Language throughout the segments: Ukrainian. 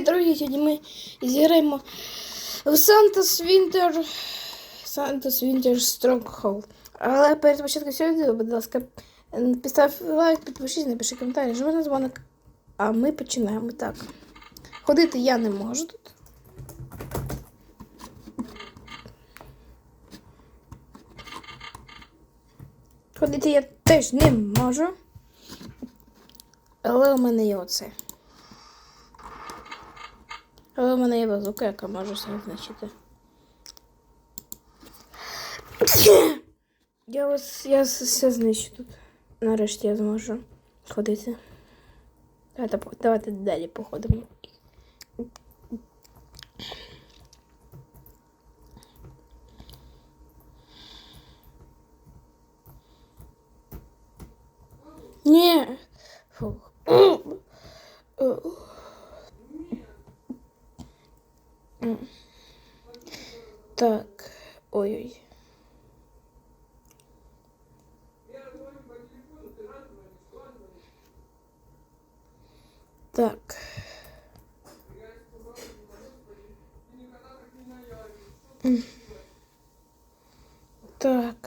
Друзі, сьогодні ми зіграємо в Santa's Winter Santa's Winter Stronghold. Але перед початком цього відео, будь ласка, підстав лайк, підпишись, напиши коментар, нажми на дзвоник. А ми починаємо так. Ходити я не можу тут. Ходити я теж не можу. Але у мене є оце. Але в мене є базука, яка може все знищити. Я ось я с- все знищу тут. Нарешті я зможу ходити. Давайте, по- давайте далі походимо. Ні. Фух. Так. Ой-ой. Так. Так.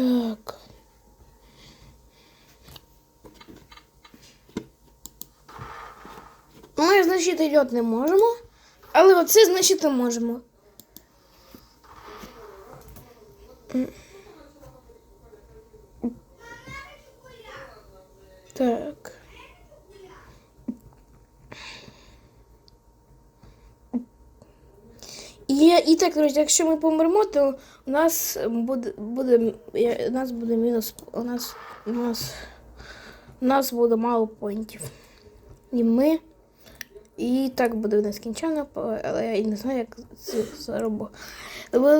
Так. Ми значити льот не можемо, але оце значити можемо. Так. І, і так, друзі, якщо ми помремо, то у нас буде, буде, у нас буде мінус, у нас, у нас, у нас буде мало поінтів. І ми. І так буде нескінченно, але я і не знаю, як це зробити.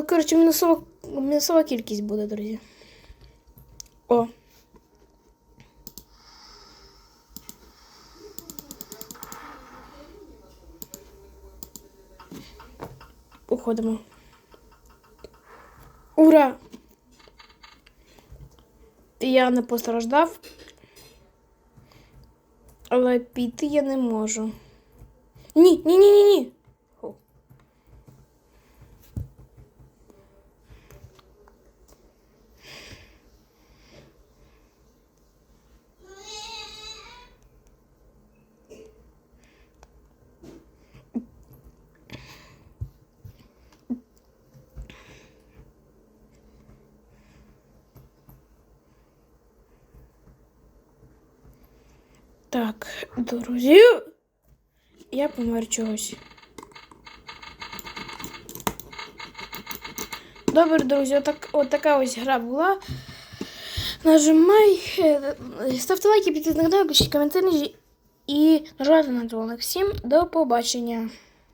Коротше, мінусова, мінусова кількість буде, друзі. О. Уходимо. Ура! Я не постраждав, але піти я не можу. Ні, ні, ні, ні, ні. Так, друзі, я помер чогось. Добре, друзі, отак, отака ось гра була. Нажимай, е, ставте лайки, підписуйтесь на канал, пишіть коментарі і нажимайте на дзвоник. Всім до побачення.